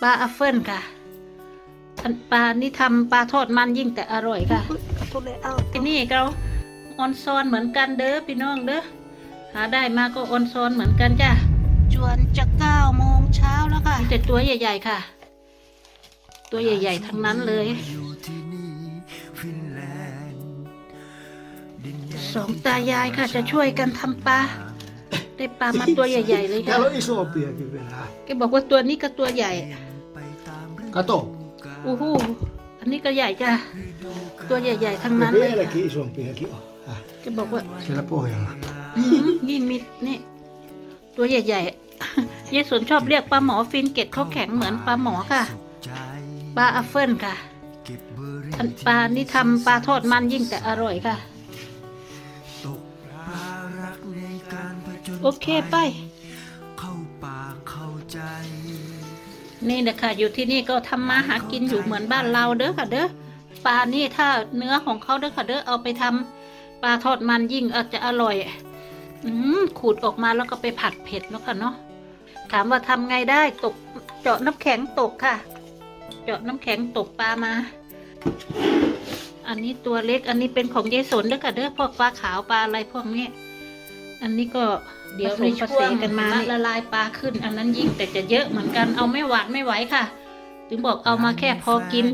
ปลาอัฟเฟิลค่ะอันปลานี่ทำปลาทอดมันยิ่งแต่อร่อยค่ะทุเรศเอาที่นี่เราออนซอนเหมือนกันเด้อพี่น้องเด้อหาได้มาก็ออนซอนเหมือนกันจ้ะจวนจะเก้าโมงเช้าแล้วค่ะมีแต่ตัวใหญ่ๆค่ะ ตัวใหญ่ ๆ ทั้งนั้นเลยอยู่ที่นี่ฟินแลนด์ดินแดนสองตายายค่ะจะช่วยกันทำปลา ได้ปลามาตัวใหญ่ ๆ เลยค่ะ Täällä on isompia kyllä. แกบอกว่าตัวนี้ก็ตัวใหญ่ไปตามฤดู Kato, อู้หูอันนี้ก็ใหญ่จ้ะตัวใหญ่ ๆ ทั้ง ja นั้นเลยค่ะ vieläkin isompiakin on. Häh, แกบอกว่า Siellä pohjalla. อืมนี่มีนี่ ตัวใหญ่ๆเยสนชอบเรียกปลาหมอฟินเกตเขาแข็งเหมือนปลาหมอค่ะใจปลาอัฟเฟิลค่ะเก็บเบอร์รี่อันปลานี่ทำปลาทอดมันยิ่งแต่อร่อยค่ะ โอเคไปเข้าป่าเข้าใจนี่นะคะอยู่ที่นี่ก็ทำมาหากินอยู่เหมือนบ้านเราเด้อค่ะเด้อปลานี่ถ้าเนื้อของเขาเด้อค่ะเด้อเอาไปทำปลาทอดมันยิ่งอาจจะอร่อย อืมขูดออกมาแล้วก็ไปผัดเผ็ดแล้วค่ะเนาะถามว่าทำไงได้ตกเจาะน้ำแข็งตกค่ะ เจาะน้ำแข็งตกปลามา อันนี้ตัวเล็กอันนี้เป็นของยายสนเด้อค่ะเด้อพวกปลาขาวปลาอะไรพวกนี้ อันนี้ก็เดี๋ยวในช่วงกันมาละลายปลาขึ้น อันนั้นยิ่งแต่จะเยอะเหมือนกันเอาไม่หวานไม่ไหวค่ะ ถึงบอกเอามาแค่พอกิน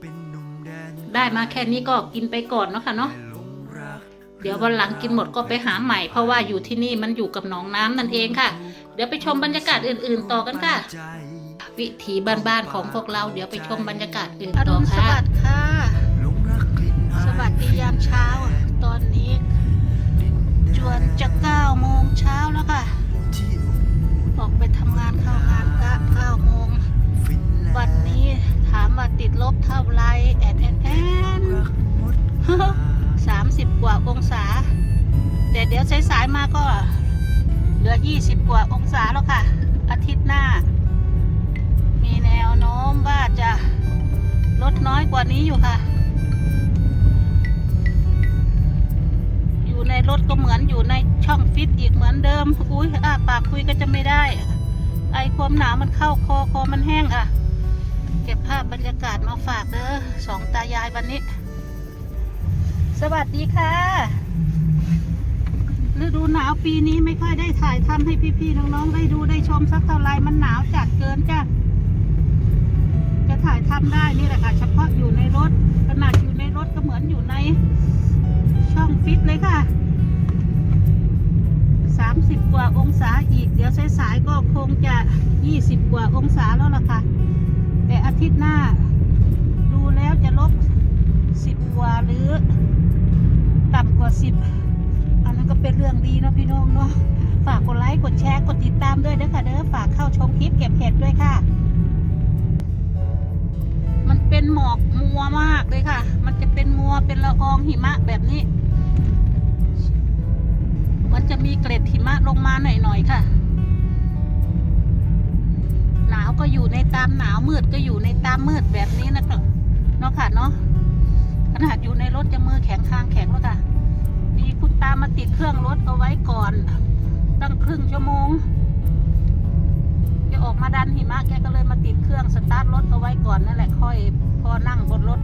เป็นหนุ่มแดนได้มาแค่นี้ก็กินไปก่อนเนาะค่ะเนาะหลงรักเดี๋ยววันหลังกินหมดก็ไปหาใหม่เพราะว่าอยู่ที่นี่มันอยู่กับหนองน้ำนั่นเองค่ะ เดี๋ยวไปชมบรรยากาศอื่น ๆ ต่อกันค่ะใจวิถีบ้านๆของพวกเราเดี๋ยวไปชมบรรยากาศอื่นอต่รุอณสค่ะวัสดิ์ค่ะหลงรักกลิ่นอายสวัสดียามเช้า ตอนนี้ดิน บเท่าไรแอนแอนแอนรักมดสามสิบกว่าองศา แต่เดี๋ยวสายๆมาก็ เหลือยี่สิบกว่าองศาแล้วค่ะ อาทิตย์หน้า มีแนวโน้มว่าจะลดน้อยกว่านี้อยู่ค่ะ อยู่ในรถก็เหมือนอยู่ในช่องฟิตอีกเหมือนเดิม อุ้ยอ้าปากคุยก็จะไม่ได้ ไอความหนาวมันเข้าคอคอมันแห้งอะ เก็บภาพบรรยากาศมาฝากเด้อสองตายายวันนี้ สวัสดีค่ะฤดูหนาวปีนี้ไม่ค่อยได้ถ่ายทำให้พี่ๆน้องๆได้ดูได้ชมสักเท่าไรมันหนาวจัดเกินจ้ะจะถ่ายทำได้นี่แหละค่ะ เฉพาะอยู่ในรถขนาดอยู่ในรถก็เหมือนอยู่ในช่องฟิตเลยค่ะสามสิบกว่าองศาอีก เดี๋ยวสายๆก็คงจะยี่สิบกว่าองศาแล้วล่ะค่ะ แต่อาทิตย์หน้า ดูแล้วจะลบสิบกว่าหรือ ต่ำกว่าสิบอันนั้นก็เป็นเรื่องดีเนาะพี่น้องเนาะฝากกดไลค์กดแชร์กดติดตามด้วยเด้อค่ะเด้อฝากเข้าชมคลิปเก็บเห็ดด้วยค่ะ มันเป็นหมอกมัวมากเลยค่ะ มันจะเป็นมัวเป็นละอองหิมะแบบนี้ มันจะมีเกล็ดหิมะลงมาหน่อยๆค่ะ ก็อยู่ในตามหนาวมืดก็อยู่ในตามมืดแบบนี้นะครับเนาะค่ะเนาะขนาดอยู่ในรถจะมือแข็งคางแข็งแล้วค่ะดีคุณตามาติดเครื่องรถเอาไว้ก่อน ตั้งครึ่งชั่วโมงจะออกมาดันหิมะแกก็เลยมาติดเครื่องสตาร์ทรถเอาไว้ก่อนนั่นแหละค่อย พอนั่งบนรถ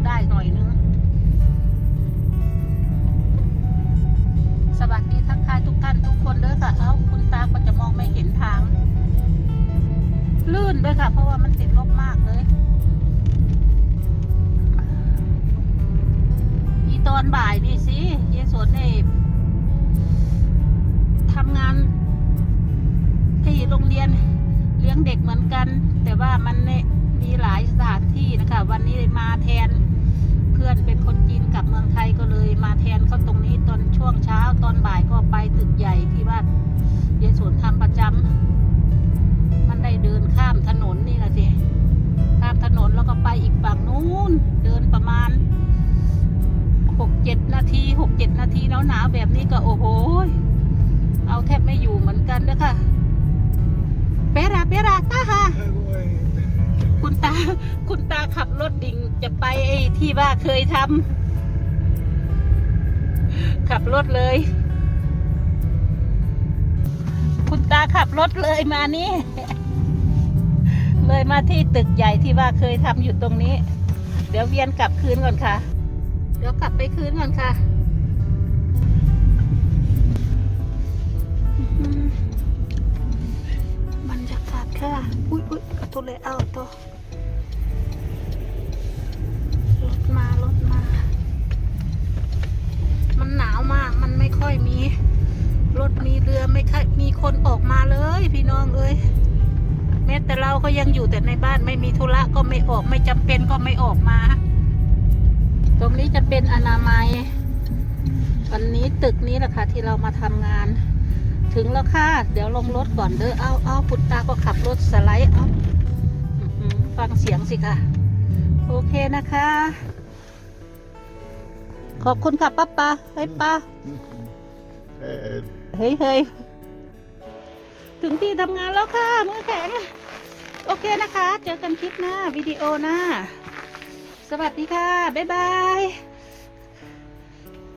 โรงเรียนเลี้ยงเด็กเหมือนกัน แต่ว่ามันมีหลายสถานที่นะคะ วันนี้มาแทนเพื่อนเป็นคนจีนกลับเมืองไทยก็เลยมาแทนเขาตรงนี้ตอนช่วงเช้าตอนบ่ายก็ไปตึกใหญ่ที่ว่าเยสวนทำประจำมันได้เดินข้ามถนนนี่นะสิข้ามถนนแล้วก็ไปอีกฝั่งนู้นเดินประมาณหกเจ็ดนาทีหกเจ็ดนาทีหนาวหนาวๆแบบนี้ก็โอ้โหเอาแทบไม่อยู่เหมือนกันเด้อค่ะ เปราเปราตาค่ะ Voi คุณตา คุณตาขับรถดิ่งจะไปไอ้ที่ว่าเคยทำขับรถเลย คุณตาขับรถเลยมานี่ เลยมาที่ตึกใหญ่ที่ว่าเคยทำอยู่ตรงนี้ เดี๋ยวเวียนกลับคืนก่อนค่ะ เดี๋ยวกลับไปคืนก่อนค่ะ เลยเอาตัวรถมารถมา มันหนาวมาก มันไม่ค่อยมี รถมีเรือไม่ค่อยมีคนออกมาเลย พี่น้องเอ้ยแม้แต่เราก็ยังอยู่แต่ในบ้านไม่มีธุระก็ไม่ออกไม่จำเป็นก็ไม่ออกมา ตรงนี้จะเป็นอนามัย วันนี้ตึกนี้แหละค่ะที่เรามาทำงานถึงแล้วค่ะ เดี๋ยวลงรถก่อนเด้อ เอาเอาพุตตาก็ขับรถสไลด์ เอา ฟังเสียงสิค่ะ โอเคนะคะ ขอบคุณค่ะป้าป้าเฮ้ยป้าเฮ้ยเฮ้ยถึงที่ทำงานแล้วค่ะ มือแข็ง โอเคนะคะ เจอกันคลิปหน้า วิดีโอหน้า สวัสดีค่ะ บ๊ายบาย